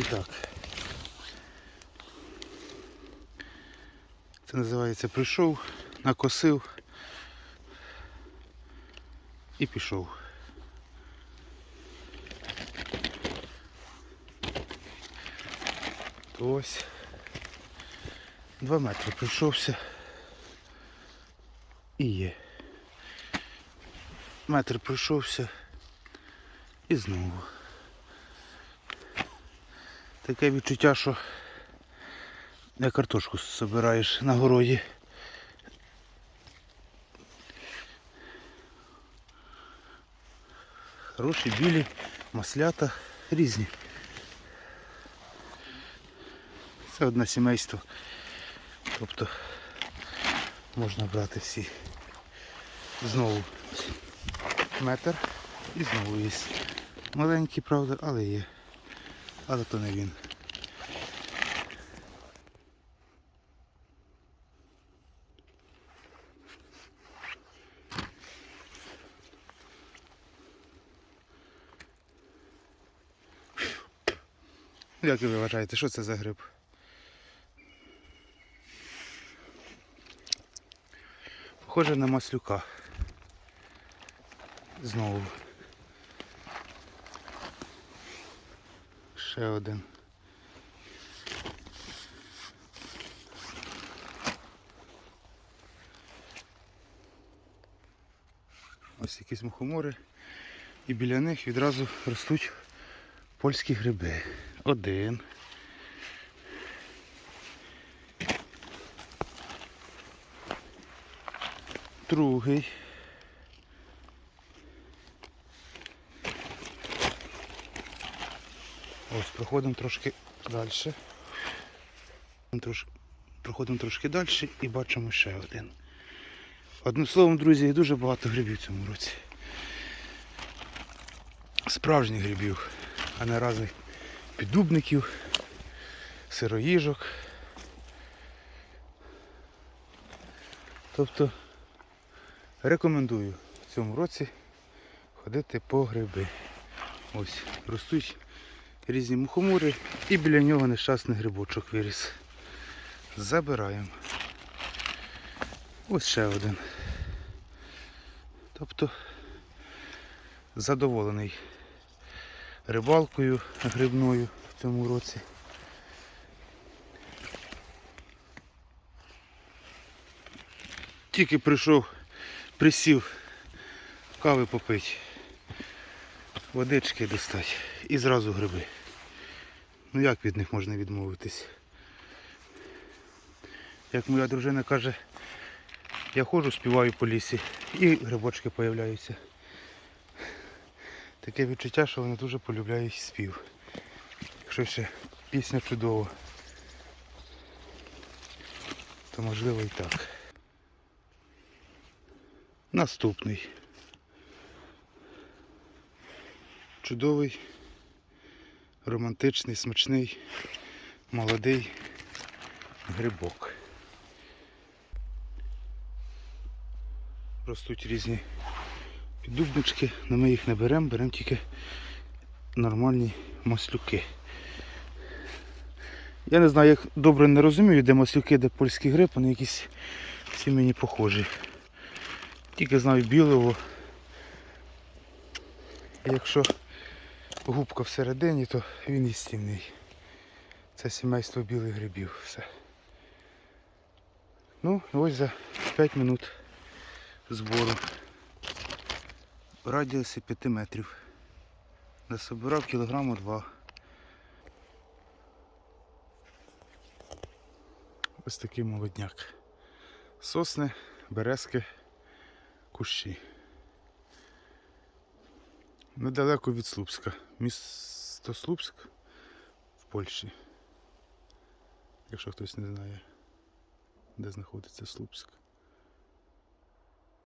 І так. Це називається прийшов, накосив і пішов. Ось два метри пройшовся і є. Метр пройшовся і знову. Таке відчуття, що як картошку збираєш на городі. Хороші, білі, маслята, різні. Це одне сімейство. Тобто можна брати всі. Знову метр і знову є. Маленький, правда, але є. Але то не він. Як ви вважаєте, що це за гриб? Похоже на маслюка. Знову. Ще один. Ось якісь мухомори. І біля них відразу ростуть польські гриби. Один. Другий. Ось, проходимо трошки далі. Проходимо трошки далі і бачимо ще один. Одним словом, друзі, дуже багато грибів в цьому році. Справжніх грибів, а не разних піддубників, сироїжок. Тобто рекомендую в цьому році ходити по гриби. Ось, ростуть різні мухомори і біля нього нещасний грибочок виріс. Забираємо. Ось ще один. Тобто задоволений рибалкою грибною в цьому році. Тільки прийшов, присів кави попити, водички достати і зразу гриби. Ну як від них можна відмовитись? Як моя дружина каже, я ходжу, співаю по лісі і грибочки появляються. Таке відчуття, що вони дуже полюбляють спів. Якщо ще пісня чудова, то можливо і так. Наступний. Чудовий, романтичний, смачний, молодий грибок. Ростуть різні піддубнички, але ми їх не беремо, беремо тільки нормальні маслюки. Я не знаю, як добре не розумію, де маслюки, де польський гриб, вони якісь всі мені похожі. Тільки знаю білого. Якщо губка всередині, то він їстівний. Це сімейство білих грибів. Все. Ну, ось за 5 минут збору. Радіусі 5 метрів. Насобирав кілограму два. Ось такий молодняк. Сосни, березки, кущі. Недалеко від Слупська. Місто Слупськ в Польщі. Якщо хтось не знає, де знаходиться Слупськ.